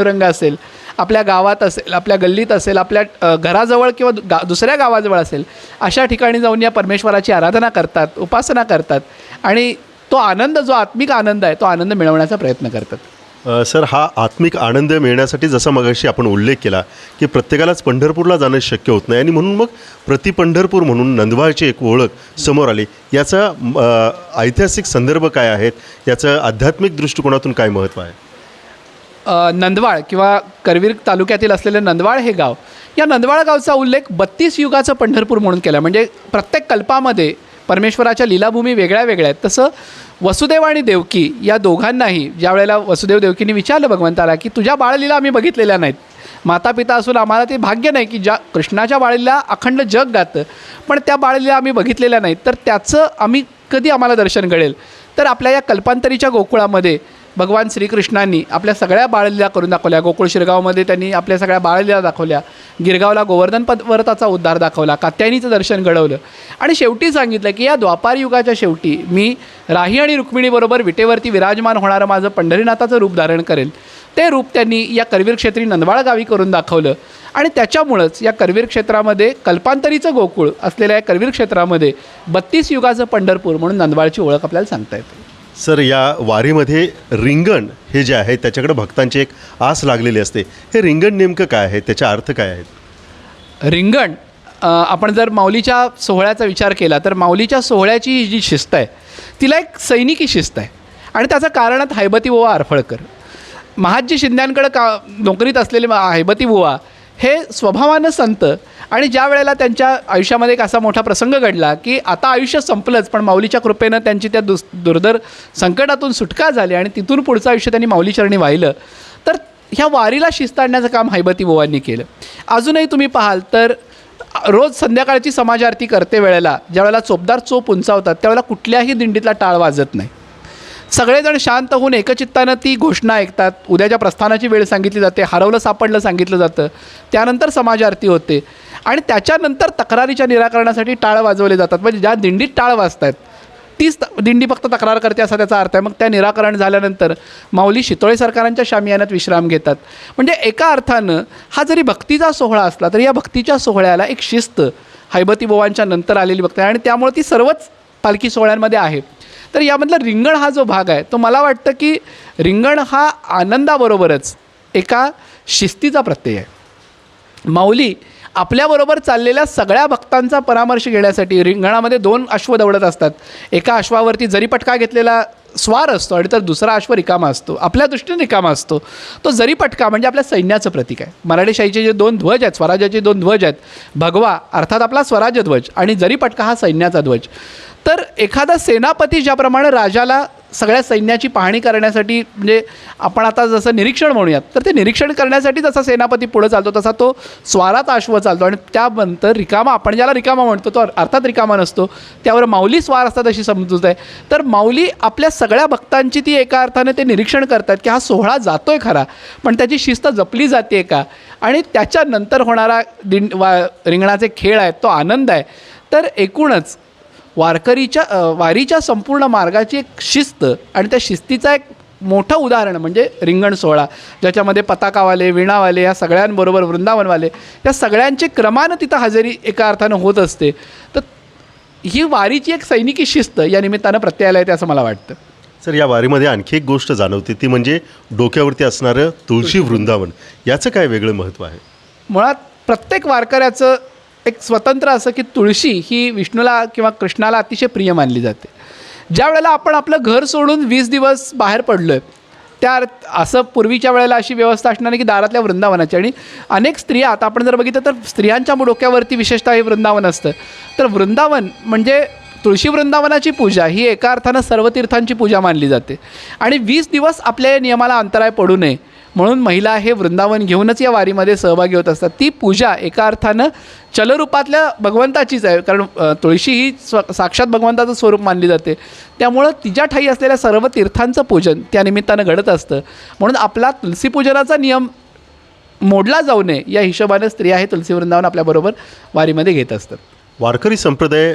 पांडुरंग असेल आपल्या गावात असेल आपल्या गल्लीत असेल आपल्या घराजवळ किंवा गा दुसऱ्या गावाजवळ असेल अशा ठिकाणी जाऊन या परमेश्वराची आराधना करतात उपासना करतात आणि तो आनंद जो आत्मिक आनंद आहे तो आनंद मिळवण्याचा प्रयत्न करतात. सर हा आत्मिक आनंद मिळण्यासाठी जसा मगाशी आपण उल्लेख केला की प्रत्येकालाच पंढरपूरला जाणं शक्य होत नाही आणि म्हणून मग प्रति पंढरपूर म्हणून नंदवाळची एक ओळख समोर आली. याचा ऐतिहासिक संदर्भ काय आहेत? याचं आध्यात्मिक दृष्टिकोनातून काय महत्त्व आहे? नंदवाळ किंवा करवीर तालुक्यातील असलेलं नंदवाळ हे गाव या नंदवाळ गावचा उल्लेख बत्तीस युगाचं पंढरपूर म्हणून केला. म्हणजे प्रत्येक कल्पामध्ये परमेश्वराच्या लीलाभूमी वेगळ्या वेगळ्या आहेत. तसं वसुदेव आणि देवकी या दोघांनाही ज्या वेळेला वसुदेव देवकीने विचारलं भगवंताला की तुझ्या बाळलीला आम्ही बघितलेल्या नाहीत. माता पिता असून आम्हाला ते भाग्य नाही की ज्या कृष्णाच्या बाळलीला अखंड जग गातं पण त्या बाळलीला आम्ही बघितलेल्या नाहीत. तर त्याचं आम्ही कधी आम्हाला दर्शन घडेल? तर आपल्या या कल्पांतरीच्या गोकुळामध्ये भगवान श्रीकृष्णांनी आपल्या सगळ्या बाळलीला करून दाखवल्या. गोकुळ शिरगावमध्ये त्यांनी आपल्या सगळ्या बाळलीला दाखवल्या. गिरगावला गोवर्धन पर्वताचा उद्धार दाखवला. कात्यायनीचं दर्शन घडवलं. आणि शेवटी सांगितलं की या द्वापार युगाच्या शेवटी मी राही आणि रुक्मिणीबरोबर विटेवरती विराजमान होणारं माझं पंढरीनाथाचं रूप धारण करेल. ते रूप त्यांनी या करवीर क्षेत्री नंदवाळ गावी करून दाखवलं. आणि त्याच्यामुळंच या करवीर क्षेत्रामध्ये कल्पांतरीचं गोकुळ असलेल्या या करवीर क्षेत्रामध्ये बत्तीस युगाचं पंढरपूर म्हणून नंदवाळची ओळख आपल्याला सांगता येते. सर या वारीमध्ये रिंगण हे जे आहे त्याच्याकडे भक्तांची एक आस लागलेली असते. हे रिंगण नेमकं काय आहे? त्याचा अर्थ काय आहेत रिंगण आपण जर माऊलीच्या सोहळ्याचा विचार केला तर माऊलीच्या सोहळ्याची जी शिस्त आहे तिला एक सैनिकी शिस्त आहे. आणि त्याचं कारणच हैबती बुवा आरफळकर. महाजी शिंद्यांकडं का नोकरीत असलेले हैबती बुवा हे स्वभावानं संत आणि ज्या वेळेला त्यांच्या आयुष्यामध्ये एक असा मोठा प्रसंग घडला की आता आयुष्य संपलंच पण माऊलीच्या कृपेनं त्यांची त्या दुस दुर्धर संकटातून सुटका झाली आणि तिथून पुढचं आयुष्य त्यांनी माऊलीचरणी वाहिलं. तर ह्या वारीला शिस्त आणण्याचं काम हैबती बुवांनी केलं. अजूनही तुम्ही पाहाल तर रोज संध्याकाळची समाज आरती करते वेळेला ज्यावेळेला चोपदार चोप उंचावतात त्यावेळेला कुठल्याही दिंडीतला टाळ वाजत नाही. सगळेजण शांत होऊन एकचित्तानं ती घोषणा ऐकतात. उद्याच्या प्रस्थानाची वेळ सांगितली जाते हरवलं सापडलं सांगितलं जातं. त्यानंतर समाज आरती होते. आणि त्याच्यानंतर तक्रारीच्या निराकरणासाठी टाळ वाजवले जातात. म्हणजे ज्या दिंडीत टाळ वाजतात तीच त- दिंडी फक्त तक्रार करते असा त्याचा अर्थ आहे. मग त्या निराकरण झाल्यानंतर माऊली शितोळे सरकारांच्या शामियानात विश्राम घेतात. म्हणजे एका अर्थानं हा जरी भक्तीचा सोहळा असला तरी या भक्तीच्या सोहळ्याला एक शिस्त हैबती बोवांच्या नंतर आलेली बघते आणि त्यामुळे ती सर्वच पालखी सोहळ्यांमध्ये आहे. तर यामधला रिंगण हा जो भाग आहे तो मला वाटतं की रिंगण हा आनंदाबरोबरच एका शिस्तीचा प्रत्यय आहे. माऊली आपल्याबरोबर चाललेल्या सगळ्या भक्तांचा परामर्श घेण्यासाठी रिंगणामध्ये दोन अश्व दौडत असतात. एका अश्वावरती जरीपटका घेतलेला स्वार असतो आणि तर दुसरा अश्व रिकामा असतो. आपल्या दृष्टीने रिकामा असतो. तो जरीपटका म्हणजे आपल्या सैन्याचं प्रतीक आहे. मराठीशाहीचे जे दोन ध्वज आहेत स्वराज्याचे दोन ध्वज आहेत भगवा अर्थात आपला स्वराज्य ध्वज आणि जरीपटका हा सैन्याचा ध्वज. तर एखादा सेनापती ज्याप्रमाणे राजाला सगळ्या सैन्याची पाहणी करण्यासाठी म्हणजे आपण आता जसं निरीक्षण म्हणूयात तर ते निरीक्षण करण्यासाठी जसा सेनापती पुढं चालतो तसा तो स्वारात अश्व चालतो आणि त्यानंतर रिकामा आपण ज्याला रिकामा म्हणतो तो अर्थात रिकामा नसतो त्यावर माऊली स्वार असतात अशी समजूत आहे. तर माऊली आपल्या सगळ्या भक्तांची ती एका अर्थाने ते निरीक्षण करतात की हा सोहळा जातो आहे खरा पण त्याची शिस्त जपली जाते का? आणि त्याच्यानंतर होणारा दिंड वा रिंगणाचे खेळ आहेत तो आनंद आहे. तर एकूणच वारकरीच्या वारीच्या संपूर्ण मार्गाची एक शिस्त आणि त्या शिस्तीचा एक मोठं उदाहरण म्हणजे रिंगण सोहळा ज्याच्यामध्ये पताकावाले विणावाले या सगळ्यांबरोबर वृंदावनवाले या सगळ्यांचे क्रमानं तिथं हजेरी एका अर्थानं होत असते. तर ही वारीची एक सैनिकी शिस्त या निमित्तानं प्रत्ययाला येते असं मला वाटतं. सर या वारीमध्ये आणखी एक गोष्ट जाणवते ती म्हणजे डोक्यावरती असणारं तुळशी वृंदावन याचं काय वेगळं महत्त्व आहे? मुळात प्रत्येक वारकऱ्याचं एक स्वतंत्र असं की तुळशी ही विष्णूला किंवा कृष्णाला अतिशय प्रिय मानली जाते. ज्या वेळेला आपण आपलं घर सोडून वीस दिवस बाहेर पडलो आहे त्या अर्थ- असं पूर्वीच्या वेळेला अशी व्यवस्था असणार की दारातल्या वृंदावनाची. आणि अनेक स्त्रिया आता आपण जर बघितलं तर स्त्रियांच्या डोक्यावरती विशेषतः हे वृंदावन असतं. तर वृंदावन म्हणजे तुळशी वृंदावनाची पूजा ही एका अर्थानं सर्व तीर्थांची पूजा मानली जाते. आणि वीस दिवस आपल्या या नियमाला अंतराय पडू नये. म्हणून महिला हे वृंदावन घेऊनच या वारीमध्ये सहभागी होत असतात. ती पूजा एका अर्थानं चलरूपातल्या भगवंताचीच आहे. कारण तुळशी ही स्व साक्षात भगवंताचं स्वरूप मानली जाते. त्यामुळं तिच्या ठाई असलेल्या सर्व तीर्थांचं पूजन त्या निमित्तानं घडत असतं. म्हणून आपला तुलसीपूजनाचा नियम मोडला जाऊ नये या हिशोबाने स्त्रिया हे तुलसी वृंदावन आपल्याबरोबर वारीमध्ये घेत असतात. वारकरी संप्रदाय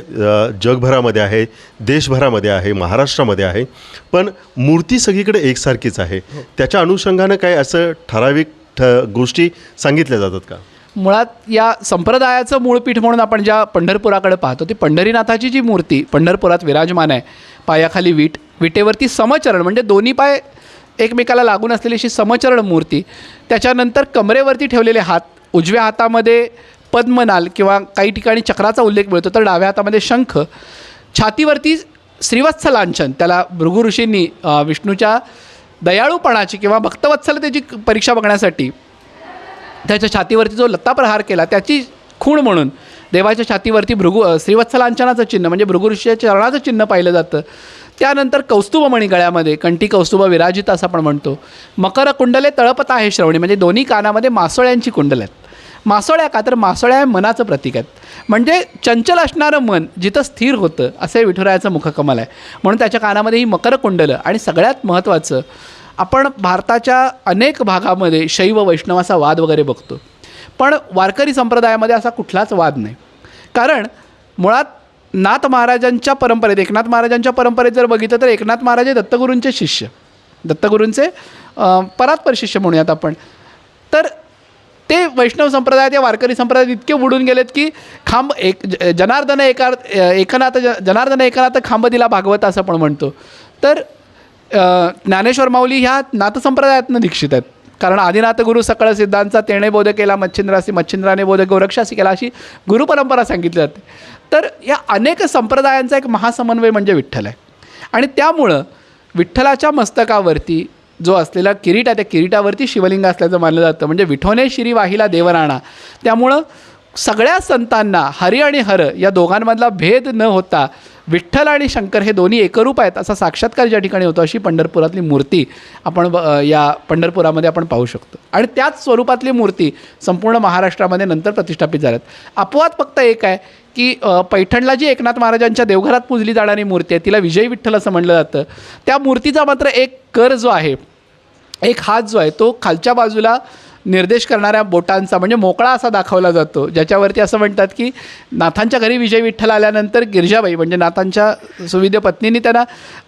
जगभरामध्ये आहे देशभरामध्ये आहे महाराष्ट्रामध्ये आहे पण मूर्ती सगळीकडे एकसारखीच आहे. त्याच्या अनुषंगानं काय असं ठराविक ठ गोष्टी सांगितल्या जातात का? मुळात या संप्रदायाचं मूळपीठ म्हणून आपण ज्या पंढरपुराकडे पाहतो ती पंढरीनाथाची जी मूर्ती पंढरपुरात विराजमान आहे पायाखाली वीट विटेवरती समचरण म्हणजे दोन्ही पाय एकमेकाला लागून असलेली अशी समचरण मूर्ती त्याच्यानंतर कमरेवरती ठेवलेले हात उजव्या हातामध्ये पद्मनाल किंवा काही ठिकाणी चक्राचा उल्लेख मिळतो तर डाव्या हातामध्ये शंख. छातीवरती श्रीवत्स लांछन त्याला भृगु ऋषींनी विष्णूच्या दयाळूपणाची किंवा भक्तवत्सलतेची परीक्षा बघण्यासाठी त्याच्या छातीवरती जो लत्ता प्रहार केला त्याची खूण म्हणून देवाच्या छातीवरती भृगु श्रीवत्सलांचनाचं चिन्ह म्हणजे भृगुऋषीच्या चरणाचं चिन्ह पाहिलं जातं. त्यानंतर कौस्तुभमणी गळ्यामध्ये कंठी कौस्तुभ विराजित असं आपण म्हणतो. मकर कुंडले तळपत आहे श्रवणी म्हणजे दोन्ही कानामध्ये मासोळ्यांची कुंडल आहेत. मासोळ्या का? तर मासोळ्या हे मनाचं प्रतीक आहेत. म्हणजे चंचल असणारं मन जिथं स्थिर होतं असं विठुरायाचं मुखकमल आहे. म्हणून त्याच्या कानामध्ये ही मकर कुंडलं आणि सगळ्यात महत्त्वाचं आपण भारताच्या अनेक भागामध्ये शैव वैष्णवाचा वाद वगैरे बघतो. पण वारकरी संप्रदायामध्ये असा कुठलाच वाद नाही. कारण मुळात नाथ महाराजांच्या परंपरेत एकनाथ महाराजांच्या परंपरेत जर बघितलं तर एकनाथ महाराज हे दत्तगुरूंचे शिष्य. दत्तगुरूंचे परात्पर शिष्य म्हणूयात आपण. तर ते वैष्णव संप्रदायात या वारकरी संप्रदायात इतके बुडून गेलेत की खांब एक ज- जनार्दन एका एकनाथ ज- जनार्दन एकनाथ खांब दिला भागवत असं आपण म्हणतो. तर ज्ञानेश्वर माऊली ह्या नाथसंप्रदायातनं दीक्षित आहेत. कारण आदिनाथ गुरु सकळ सिद्धांचा तेणे बोध केला मच्छिंद्रासी मच्छिंद्राने बोध गोरक्षासी केला अशी गुरुपरंपरा सांगितली जाते. तर या अनेक संप्रदायांचा एक महासमन्वय म्हणजे विठ्ठल आहे. आणि त्यामुळं विठ्ठलाच्या मस्तकावरती जो असलेला किरीट आहे त्या किरीटावरती शिवलिंग असल्याचं मानलं जातं. म्हणजे विठोने श्री वाहिला देवराणा. त्यामुळं सगळ्या संतांना हरी आणि हर या दोघांमधला भेद न होता विठ्ठल आणि शंकर हे दोन्ही एकरूप आहेत असा साक्षात्कार ज्या ठिकाणी होतो अशी पंढरपुरातली मूर्ती आपण ब- या पंढरपुरामध्ये आपण पाहू शकतो. आणि त्याच स्वरूपातली मूर्ती संपूर्ण महाराष्ट्रामध्ये नंतर प्रतिष्ठापित झाल्यात. अपवाद फक्त एक आहे की पैठणला जी एकनाथ महाराजांच्या देवघरात पूजली जाणारी मूर्ती आहे तिला विजय विठ्ठल असं म्हणलं जातं. त्या मूर्तीचा मात्र एक कर जो आहे एक हात जो आहे तो खालच्या बाजूला निर्देश करणाऱ्या बोटांचा म्हणजे मोकळा असा दाखवला जातो. ज्याच्यावरती असं म्हणतात की नाथांच्या घरी विजय विठ्ठल आल्यानंतर गिरजाबाई म्हणजे नाथांच्या सुविद्य पत्नीने त्यांना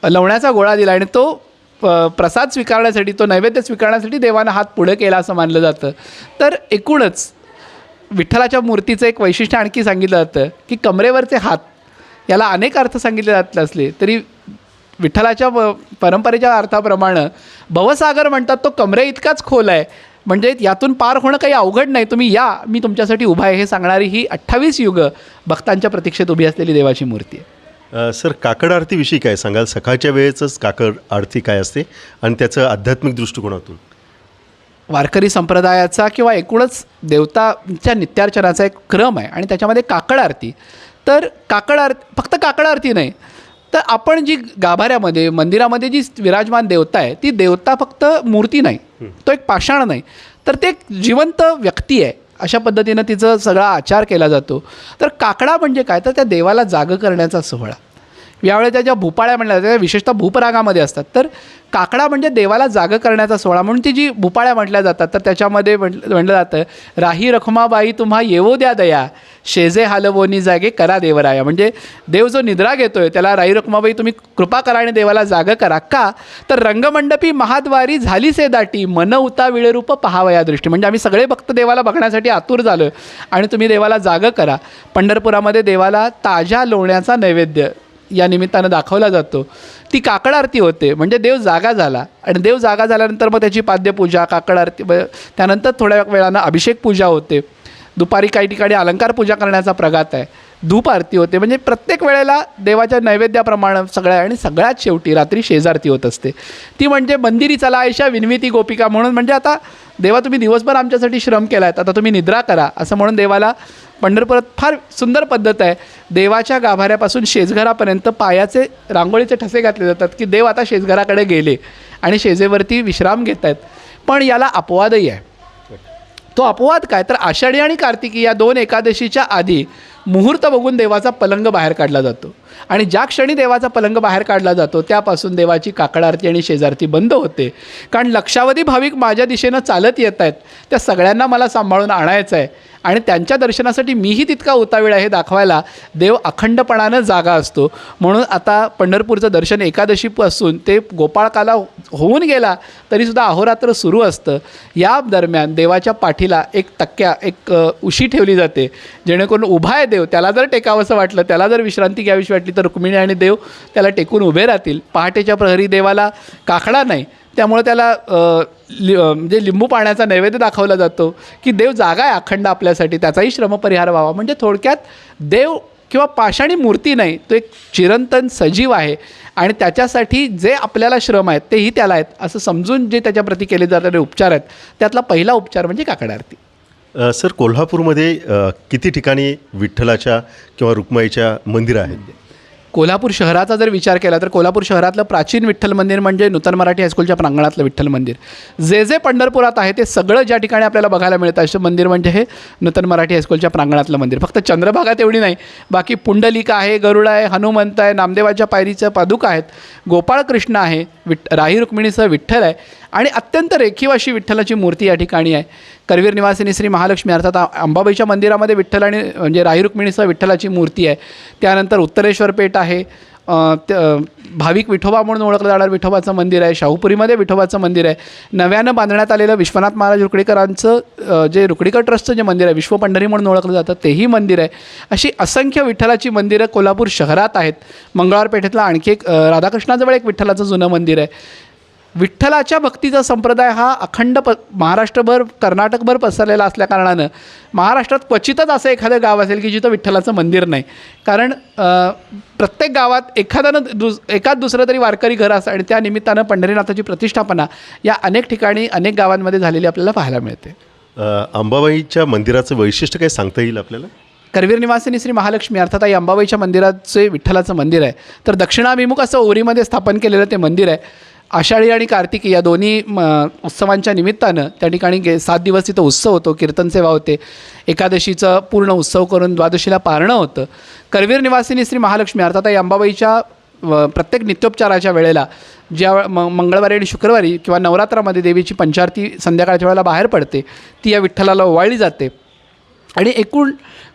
लवण्याचा गोळा दिला आणि तो प- प्रसाद स्वीकारण्यासाठी तो नैवेद्य स्वीकारण्यासाठी देवानं हात पुढे केला असं मानलं जातं. तर एकूणच विठ्ठलाच्या मूर्तीचं एक वैशिष्ट्य आणखी सांगितलं जातं की कमरेवरचे हात याला अनेक अर्थ सांगितले जात असले तरी विठ्ठलाच्या व- परंपरेच्या अर्थाप्रमाणे भवसागर म्हणतात तो कमरे इतकाच खोल आहे. म्हणजे यातून पार होणं काही अवघड नाही. तुम्ही या मी तुमच्यासाठी उभा आहे. हे सांगणारी ही अठ्ठावीस युग भक्तांच्या प्रतीक्षेत उभी असलेली देवाची मूर्ती आहे. सर काकड आरतीविषयी काय सांगाल? सकाळच्या वेळेचंच काकड आरती काय असते? आणि त्याचं आध्यात्मिक दृष्टिकोनातून? वारकरी संप्रदायाचा किंवा एकूणच देवताच्या नित्यार्चनाचा एक क्रम आहे आणि त्याच्यामध्ये काकड आरती. तर काकड आरती फक्त काकड आरती नाही. तर आपण जी गाभाऱ्यामध्ये मंदिरामध्ये जी विराजमान देवता आहे ती देवता फक्त मूर्ती नाही. तो एक पाषाण नाही. तर ते एक जिवंत व्यक्ती आहे. अशा पद्धतीनं तिचं सगळा आचार केला जातो. तर काकडा म्हणजे काय? तर त्या देवाला जाग करण्याचा सोहळा. यावेळी त्या ज्या भूपाळ्या म्हणल्या जातात त्या विशेषतः भूपरागामध्ये असतात. तर काकडा म्हणजे देवाला जाग करण्याचा सोहळा म्हणून ती जी भूपाळ्या म्हटल्या जातात तर त्याच्यामध्ये म्हटलं म्हटलं जातं राही रखमाबाई तुम्हा येवो द्या दया शेजे हालवोनी जागे करा देवराया. म्हणजे देव जो निद्रा घेतो आहे त्याला राही रखमाबाई तुम्ही कृपा करा आणि देवाला जाग करा. का? तर रंगमंडपी महाद्वारी झाली से दाटी मन उता विळरूप पहावं या दृष्टी. म्हणजे आम्ही सगळे भक्त देवाला बघण्यासाठी आतुर झालो आणि तुम्ही देवाला जाग करा. पंढरपुरामध्ये देवाला ताज्या लोण्याचा नैवेद्य या निमित्तानं दाखवला जातो. ती काकड आरती होते. म्हणजे देव जागा झाला. आणि देव जागा झाल्यानंतर मग त्याची पाद्यपूजा काकड आरती त्यानंतर थोड्या वेळानं अभिषेक पूजा होते. दुपारी काही ठिकाणी अलंकार पूजा करण्याचा प्रघात आहे. धूप आरती होते. म्हणजे प्रत्येक वेळेला देवाच्या नैवेद्याप्रमाणे सगळ्या आणि सगळ्यात शेवटी रात्री शेजारती होत असते. ती म्हणजे मंदिरी चला आयशा विनविती गोपिका म्हणून. म्हणजे आता देवा तुम्ही दिवसभर आमच्यासाठी श्रम केला आहेत आता तुम्ही निद्रा करा. असं म्हणून देवाला पंढरपुरात फार सुंदर पद्धत आहे. देवाच्या गाभाऱ्यापासून शेजघरापर्यंत पायाचे रांगोळीचे ठसे घातले जातात की देव आता शेजघराकडे गेले आणि शेजेवरती विश्राम घेत आहेत पण याला अपवादही आहे. तो अपवाद काय? तर आषाढी आणि कार्तिकी या दोन एकादशीच्या आधी मुहूर्त बघून देवाचा पलंग बाहेर काढला जातो. आणि ज्या क्षणी देवाचा पलंग बाहेर काढला जातो त्यापासून देवाची काकड आरती आणि शेजारती बंद होते. कारण लक्षावधी भाविक माझ्या दिशेनं चालत येत आहेत. त्या सगळ्यांना मला सांभाळून आणायचं आहे. आणि त्यांच्या दर्शनासाठी मीही तितका उतावीळ आहे हे दाखवायला. देव अखंडपणानं जागा असतो. म्हणून आता पंढरपूरचं दर्शन एकादशीपासून ते गोपाळकाला होऊन गेला तरीसुद्धा अहोरात्र सुरू असतं. या दरम्यान देवाच्या पाठीला एक तक्क्या एक उशी ठेवली जाते. जेणेकरून उभा आहे देव त्याला जर टेकावंसं वाटलं त्याला जर विश्रांती घ्यावीशी वाटली तर रुक्मिणी आणि देव त्याला टेकून उभे राहतील. पहाटेच्या प्रहरी देवाला काकडा नाही. त्यामुळे त्याला लि म्हणजे लिंबू पाण्याचा नैवेद्य दाखवला जातो की देव जागा आहे अखंड आपल्यासाठी त्याचाही श्रमपरिहार व्हावा. म्हणजे थोडक्यात देव किंवा पाषाणी मूर्ती नाही तो एक चिरंतन सजीव आहे आणि त्याच्यासाठी जे आपल्याला श्रम आहेत तेही त्याला आहेत. असं समजून जे त्याच्याप्रती केले जाणारे उपचार आहेत त्यातला पहिला उपचार म्हणजे काकड आरती. सर कोल्हापूरमध्ये किती ठिकाणी विठ्ठलाच्या किंवा रुक्माईच्या मंदिरं आहेत? कोल्हापूर शहराचा जर विचार केला तर कोल्हापूर शहरातलं प्राचीन विठ्ठल मंदिर म्हणजे नूतन मराठी हायस्कूलच्या प्रांगणातलं विठ्ठल मंदिर. जे जे पंढरपुरात आहे ते सगळं ज्या ठिकाणी आपल्याला बघायला मिळतं असं मंदिर म्हणजे हे नूतन मराठी हायस्कूलच्या प्रांगणातलं मंदिर. फक्त चंद्रभागा तेवढी नाही बाकी पुंडलिका आहे गरुड आहे हनुमंत आहे नामदेवाच्या पायरीचं पादुका आहेत गोपाळकृष्ण आहे विठ राही रुक्मिणीसह विठ्ठल आहे आणि अत्यंत रेखीव अशी विठ्ठलाची मूर्ती या ठिकाणी आहे. करवीर निवासिनी श्री महालक्ष्मी अर्थात अंबाबाईच्या मंदिरामध्ये विठ्ठल आणि म्हणजे राही रुक्मिणीसह विठ्ठलाची मूर्ती आहे. त्यानंतर उत्तरेश्वर पेठ आहे. त्या भाविक विठोबा म्हणून ओळखलं जाणारं विठोबाचं मंदिर आहे. शाहूपुरीमध्ये विठोबाचं मंदिर आहे. नव्यानं बांधण्यात आलेलं विश्वनाथ महाराज रुकडीकरांचं जे रुकडीकर ट्रस्टचं जे मंदिर आहे विश्व पंढरी म्हणून ओळखलं जातं तेही मंदिर आहे. अशी असंख्य विठ्ठलाची मंदिरं कोल्हापूर शहरात आहेत. मंगळवार पेठेतला आणखी एक राधाकृष्णाजवळ एक विठ्ठलाचं जुनं मंदिर आहे. विठ्ठलाच्या भक्तीचा संप्रदाय हा अखंड प महाराष्ट्रभर कर्नाटकभर पसरलेला असल्या कारणानं महाराष्ट्रात क्वचितच असं एखादं गाव असेल की जिथं विठ्ठलाचं मंदिर नाही. कारण प्रत्येक गावात एखाद्यानं दुस एकाच दुसरं तरी वारकरी घर असतं आणि त्या निमित्तानं पंढरीनाथाची प्रतिष्ठापना या अनेक ठिकाणी अनेक गावांमध्ये झालेली आपल्याला पाहायला मिळते. अंबाबाईच्या मंदिराचं वैशिष्ट्य काय सांगता येईल आपल्याला? करवीर निवासिनी श्री महालक्ष्मी अर्थात आई अंबाबाईच्या मंदिराचे विठ्ठलाचं मंदिर आहे. तर दक्षिणाभिमुख असं ओरीमध्ये स्थापन केलेलं ते मंदिर आहे. आषाढी आणि कार्तिकी या दोन्ही म, उत्सवांच्या निमित्तानं त्या ठिकाणी गे सात दिवस तिथं उत्सव होतो कीर्तन सेवा होते एकादशीचं पूर्ण उत्सव करून द्वादशीला पारणं होतं. करवीर निवासिनी श्री महालक्ष्मी अर्थात या अंबाबाईच्या व प्रत्येक नित्योपचाराच्या वेळेला ज्या म मंगळवारी आणि शुक्रवारी किंवा नवरात्रामध्ये देवीची पंचारती संध्याकाळच्या वेळेला बाहेर पडते ती या विठ्ठलाला ओवाळली जाते. आणि एकूण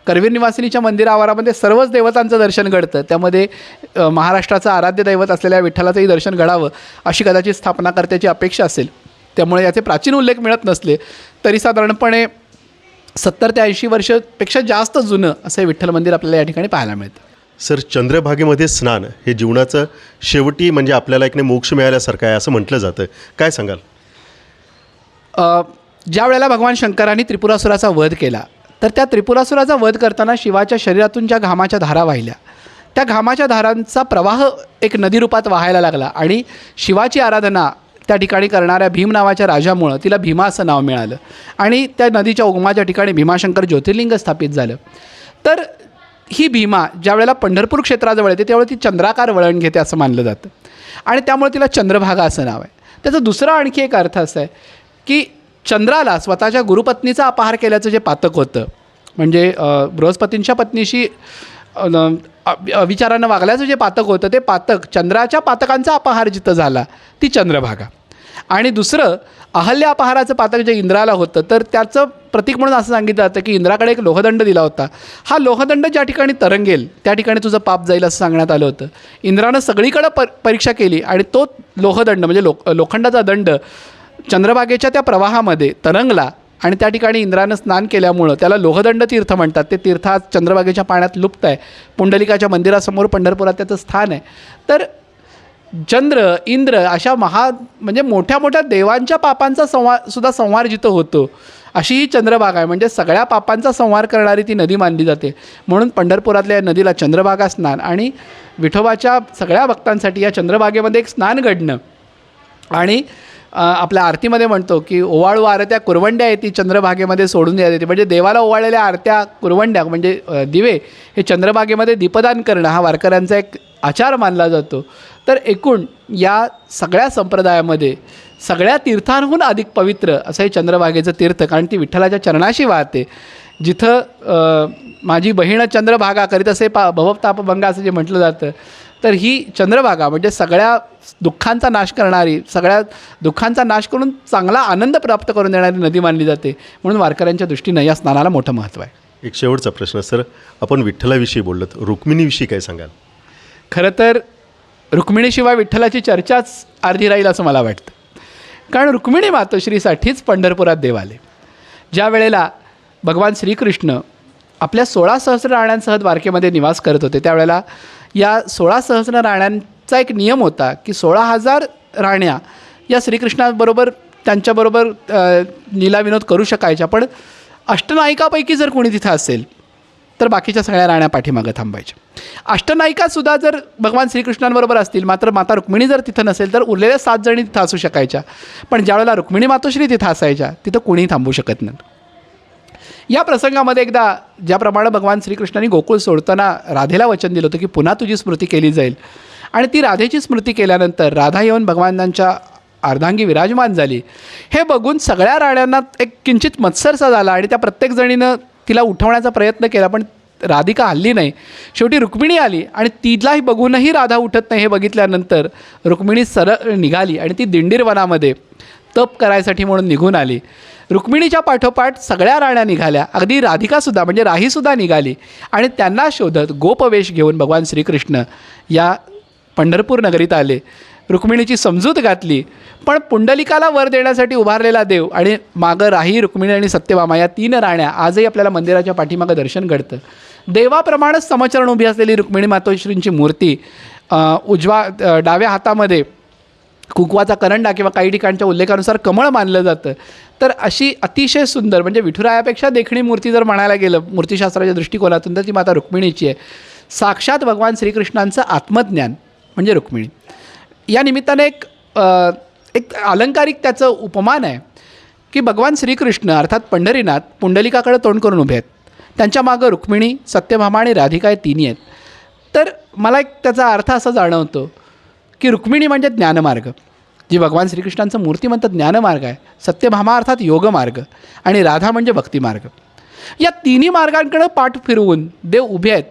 करवीर निवासिनीच्या मंदिर आवारामध्ये सर्वच देवतांचं दर्शन घडतं. त्यामध्ये महाराष्ट्राचं आराध्य दैवत असलेल्या विठ्ठलाचंही दर्शन घडावं अशी कदाचित स्थापनाकर्त्याची अपेक्षा असेल. त्यामुळे याचे प्राचीन उल्लेख मिळत नसले तरी साधारणपणे सत्तर ते ऐंशी वर्षपेक्षा जास्त जुनं असं हे विठ्ठल मंदिर आपल्याला या ठिकाणी पाहायला मिळतं. सर चंद्रभागेमध्ये स्नान हे जीवनाचं शेवटी म्हणजे आपल्याला एक मोक्ष मिळाल्यासारखं आहे असं म्हटलं जातं. काय सांगाल? ज्या वेळेला भगवान शंकरांनी त्रिपुरासुराचा वध केला तर त्या त्रिपुरासुराचा वध करताना शिवाच्या शरीरातून ज्या घामाच्या धारा वाहिल्या त्या घामाच्या धारांचा प्रवाह एक नदी रूपात वाहायला लागला आणि शिवाची आराधना त्या ठिकाणी करणाऱ्या भीम नावाच्या राजामुळं तिला भीमा असं नाव मिळालं आणि त्या नदीच्या उगमाच्या ठिकाणी भीमाशंकर ज्योतिर्लिंग स्थापित झालं. तर ही भीमा ज्या वेळेला पंढरपूर क्षेत्राजवळ येते त्यावेळेला ती चंद्राकार वळण घेते असं मानलं जातं. आणि त्यामुळे तिला चंद्रभागा असं नाव आहे. त्याचा दुसरा आणखी एक अर्थ असा आहे की चंद्राला स्वतःच्या गुरुपत्नीचा अपहार केल्याचं जे पातक होतं म्हणजे बृहस्पतींच्या पत्नीशी विचारानं वागल्याचं जे पातक होतं ते पातक चंद्राच्या पातकांचा अपहार जिथं झाला ती चंद्रभागा. आणि दुसरं अहल्य अपहाराचं पातक जे इंद्राला होतं तर त्याचं प्रतीक म्हणून असं सांगितलं जातं की इंद्राकडे एक लोहदंड दिला होता. हा लोहदंड ज्या ठिकाणी तरंगेल त्या ठिकाणी तुझं पाप जाईल असं सांगण्यात आलं होतं. इंद्रानं सगळीकडं पर परीक्षा केली आणि तो लोहदंड म्हणजे लो लोखंडाचा दंड चंद्रभागेच्या त्या प्रवाहामध्ये तरंगला आणि त्या ठिकाणी इंद्रानं स्नान केल्यामुळं त्याला लोहदंड तीर्थ म्हणतात. ते तीर्थ आज चंद्रभागेच्या पाण्यात लुप्त आहे पुंडलिकाच्या मंदिरासमोर पंढरपुरात त्याचं स्थान आहे. तर चंद्र इंद्र अशा महा म्हणजे मोठ्या मोठ्या देवांच्या पापांचा संवार सुद्धा संहार जिथं होतो अशी ही चंद्रभागा आहे. म्हणजे सगळ्या पापांचा संहार करणारी ती नदी मानली जाते. म्हणून पंढरपुरातल्या या नदीला चंद्रभागा स्नान आणि विठोबाच्या सगळ्या भक्तांसाठी या चंद्रभागेमध्ये एक स्नान घडणं आणि आपल्या आरतीमध्ये म्हणतो की ओवाळू आरत्या कुरवंड्या येते चंद्रभागेमध्ये सोडून द्या येते म्हणजे देवाला ओवाळलेल्या आरत्या कुरवंड्या म्हणजे दिवे हे चंद्रभागेमध्ये दीपदान करणं हा वारकऱ्यांचा एक आचार मानला जातो. तर एकूण या सगळ्या संप्रदायामध्ये सगळ्या तीर्थांहून अधिक पवित्र असं हे चंद्रभागेचं तीर्थ कारण ती विठ्ठलाच्या चरणाशी वाहते. जिथं माझी बहीण चंद्रभागा करीत असे पा भवतापभंगा असं जे म्हटलं जातं तर ही चंद्रभागा म्हणजे सगळ्या दुःखांचा नाश करणारी सगळ्या दुःखांचा नाश करून चांगला आनंद प्राप्त करून देणारी नदी मानली जाते. म्हणून वारकऱ्यांच्या दृष्टीनं या स्नानाला मोठं महत्त्व आहे. एक शेवटचा प्रश्न सर आपण विठ्ठलाविषयी बोललात. रुक्मिणीविषयी काय सांगाल? खरं तर रुक्मिणीशिवाय विठ्ठलाची चर्चाच अर्धी राहील असं मला वाटतं. कारण रुक्मिणी मातोश्रीसाठीच पंढरपुरात देव आले. ज्या वेळेला भगवान श्रीकृष्ण आपल्या सोळा सहस्र राण्यांसह द्वारकेमध्ये निवास करत होते त्यावेळेला या सोळा सहस्र राण्यांचा एक नियम होता की सोळा हजार राण्या या श्रीकृष्णाबरोबर त्यांच्याबरोबर लीलाविनोद करू शकायच्या. पण अष्टनायिकापैकी जर कोणी तिथं असेल तर बाकीच्या सगळ्या राण्या पाठीमागं थांबायच्या. अष्टनायिकासुद्धा जर भगवान श्रीकृष्णांबरोबर असतील मात्र माता रुक्मिणी जर तिथं नसेल तर उरलेल्या सात जणी तिथं असू शकायच्या. पण ज्यावेळेला रुक्मिणी मातोश्री तिथं असायच्या तिथं कोणीही थांबू शकत नाही. या प्रसंगामध्ये एकदा ज्याप्रमाणे भगवान श्रीकृष्णांनी गोकुळ सोडताना राधेला वचन दिलं होतं की पुन्हा तुझी स्मृती केली जाईल. आणि ती राधेची स्मृती केल्यानंतर राधा येऊन भगवानांच्या अर्धांगी विराजमान झाली. हे बघून सगळ्या राण्यांना एक किंचित मत्सरसा झाला आणि त्या प्रत्येकजणीनं तिला उठवण्याचा प्रयत्न केला पण राधिका हल्ली नाही. शेवटी रुक्मिणी आली आणि तिलाही बघूनही राधा उठत नाही हे बघितल्यानंतर रुक्मिणी सरळ निघाली आणि ती दिंडीर वनामध्ये तप करायसाठी म्हणून निघून आली. रुक्मिणीच्या पाठोपाठ सगळ्या राण्या निघाल्या. अगदी राधिकासुद्धा म्हणजे राहीसुद्धा निघाली. आणि त्यांना शोधत गोपवेश घेऊन भगवान श्रीकृष्ण या पंढरपूर नगरीत आले. रुक्मिणीची समजूत घातली. पण पुंडलिकाला वर देण्यासाठी उभारलेला देव आणि मागं राही रुक्मिणी आणि सत्यभामा या तीन राण्या आजही आपल्याला मंदिराच्या पाठीमागं दर्शन घडतं. देवाप्रमाणेच समचरण उभी असलेली रुक्मिणी मातोश्रींची मूर्ती उजवा डाव्या हातामध्ये कुकवाचा करंडा किंवा काही ठिकाणच्या उल्लेखानुसार कमळ मानलं जातं. तर अशी अतिशय सुंदर म्हणजे विठुरायापेक्षा देखणी मूर्ती जर म्हणायला गेलं मूर्तीशास्त्राच्या दृष्टिकोनातून तर ती माता रुक्मिणीची आहे. साक्षात भगवान श्रीकृष्णांचं आत्मज्ञान म्हणजे रुक्मिणी. या निमित्ताने एक एक अलंकारिक त्याचं उपमान आहे की भगवान श्रीकृष्ण अर्थात पंढरीनाथ पुंडलिकाकडे तोंड करून उभे आहेत. त्यांच्या मागं रुक्मिणी सत्यभामा आणि राधिका हे तिन्ही आहेत. तर मला एक त्याचा अर्थ असा जाणवतो की रुक्मिणी म्हणजे ज्ञानमार्ग. जी भगवान श्रीकृष्णांचं मूर्तिमंत ज्ञानमार्ग आहे सत्यभामा अर्थात योगमार्ग आणि राधा म्हणजे भक्तिमार्ग. या तिन्ही मार्गांकडं पाठ फिरवून देव उभे आहेत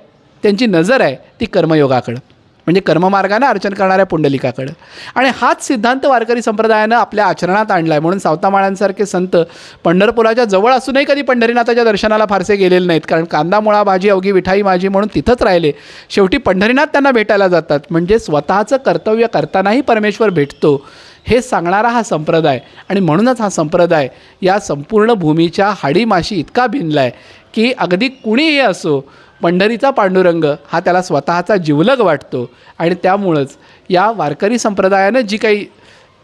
त्यांची नजर आहे ती कर्मयोगाकडं. म्हणजे कर्ममार्गानं अर्चन करणाऱ्या पुंडलिकाकडं. आणि हाच सिद्धांत वारकरी संप्रदायानं आपल्या आचरणात आणला आहे म्हणून सावतामाळ्यांसारखे संत पंढरपुराच्या जवळ असूनही कधी पंढरीनाथाच्या दर्शनाला फारसे गेलेले नाहीत. कारण कांदा मुळा भाजी अवघी विठाई माझी म्हणून तिथंच राहिले. शेवटी पंढरीनाथ त्यांना भेटायला जातात. म्हणजे स्वतःचं कर्तव्य करतानाही परमेश्वर भेटतो. हे सांगणारा हा संप्रदाय. आणि म्हणूनच हा संप्रदाय या संपूर्ण भूमीच्या हाडीमाशी इतका भिनला आहे की अगदी कुणीही असो पंढरीचा पांडुरंग हा त्याला स्वतःचा जिवलग वाटतो. आणि त्यामुळंच या वारकरी संप्रदायानं जी काही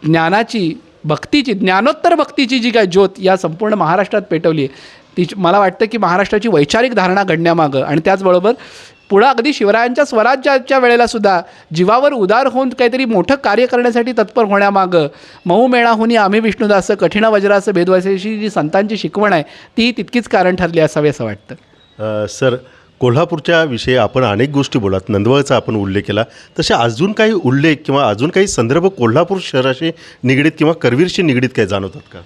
ज्ञानाची भक्तीची ज्ञानोत्तर भक्तीची जी काही ज्योत या संपूर्ण महाराष्ट्रात पेटवली आहे ती मला वाटतं की महाराष्ट्राची वैचारिक धारणा घडण्यामागं आणि त्याचबरोबर पुढं अगदी शिवरायांच्या स्वराज्याच्या वेळेला सुद्धा जीवावर उदार होऊन काहीतरी मोठं कार्य करण्यासाठी तत्पर होण्यामागं मऊ मेळाहुनी आम्ही विष्णुदास कठीण वज्रास भेदवायची जी संतांची शिकवण आहे ती तितकीच कारण ठरली असावी असं वाटतं. सर कोल्हापूरच्या विषयी आपण अनेक गोष्टी बोलात नंदवळचा आपण उल्लेख केला. तसे अजून काही उल्लेख किंवा अजून काही संदर्भ कोल्हापूर शहराशी निगडीत किंवा करवीरशी निगडीत काही जाणवतात का?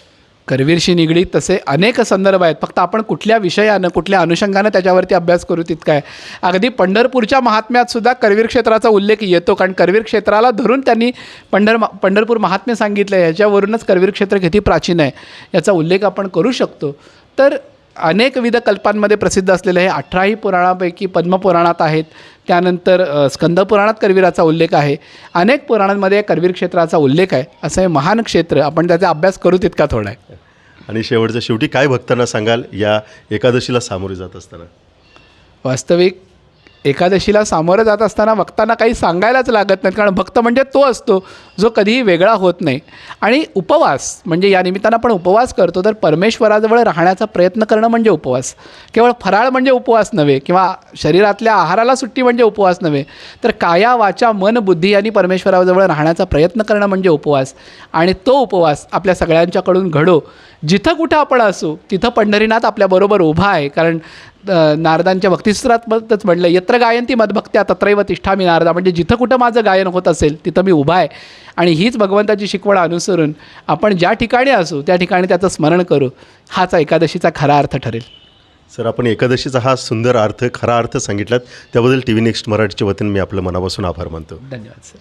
करवीरशी निगडीत तसे अनेक संदर्भ आहेत. फक्त आपण कुठल्या विषयानं कुठल्या अनुषंगानं त्याच्यावरती अभ्यास करू तितका आहे. अगदी पंढरपूरच्या महात्म्यात सुद्धा करवीर क्षेत्राचा उल्लेख येतो. कारण करवीर क्षेत्राला धरून त्यांनी पंढर पंढरपूर महात्म्य सांगितलं आहे याच्यावरूनच करवीर क्षेत्र किती प्राचीन आहे याचा उल्लेख आपण करू शकतो. तर अनेक विध कल्पांमध्ये प्रसिद्ध असलेले हे अठराही पुराणापैकी पद्मपुराणात आहेत. त्यानंतर स्कंदपुराणात करवीराचा उल्लेख आहे. अनेक पुराणांमध्ये करवीर क्षेत्राचा उल्लेख आहे. असं हे महान क्षेत्र आपण त्याचा अभ्यास करू तितका थोडा आहे. आणि शेवटच्या शेवटी काय भक्तांना सांगाल या एकादशीला सामोरे जात असताना? वास्तविक एकादशीला सामोरं जात असताना भक्तांना काही सांगायलाच लागत नाही कारण भक्त म्हणजे तो असतो जो कधीही वेगळा होत नाही. आणि उपवास म्हणजे या निमित्तानं आपण उपवास करतो तर परमेश्वराजवळ राहण्याचा प्रयत्न करणं म्हणजे उपवास. केवळ फराळ म्हणजे उपवास नव्हे किंवा शरीरातल्या आहाराला सुट्टी म्हणजे उपवास नव्हे तर काया वाचा मन बुद्धी यांनी परमेश्वराजवळ राहण्याचा प्रयत्न करणं म्हणजे उपवास. आणि तो उपवास आपल्या सगळ्यांच्याकडून घडो. जिथं कुठं आपण असू तिथं पंढरीनाथ आपल्याबरोबर उभा आहे कारण नारदांच्या भक्तिसूत्रातच म्हटलं यत्र गायंती मदभक्त्या तत्रैव तिष्ठामी नारदा. म्हणजे जिथं कुठं माझं गायन होत असेल तिथं मी उभा आहे. आणि हीच भगवंताची शिकवण अनुसरून आपण ज्या ठिकाणी असू त्या ठिकाणी त्याचं स्मरण करू हाच एकादशीचा खरा अर्थ ठरेल. सर आपण एकादशीचा हा सुंदर अर्थ खरा अर्थ सांगितलात. त्याबद्दल टी व्ही नेक्स्ट मराठीच्या वतीने मी आपलं मनापासून आभार मानतो. धन्यवाद सर.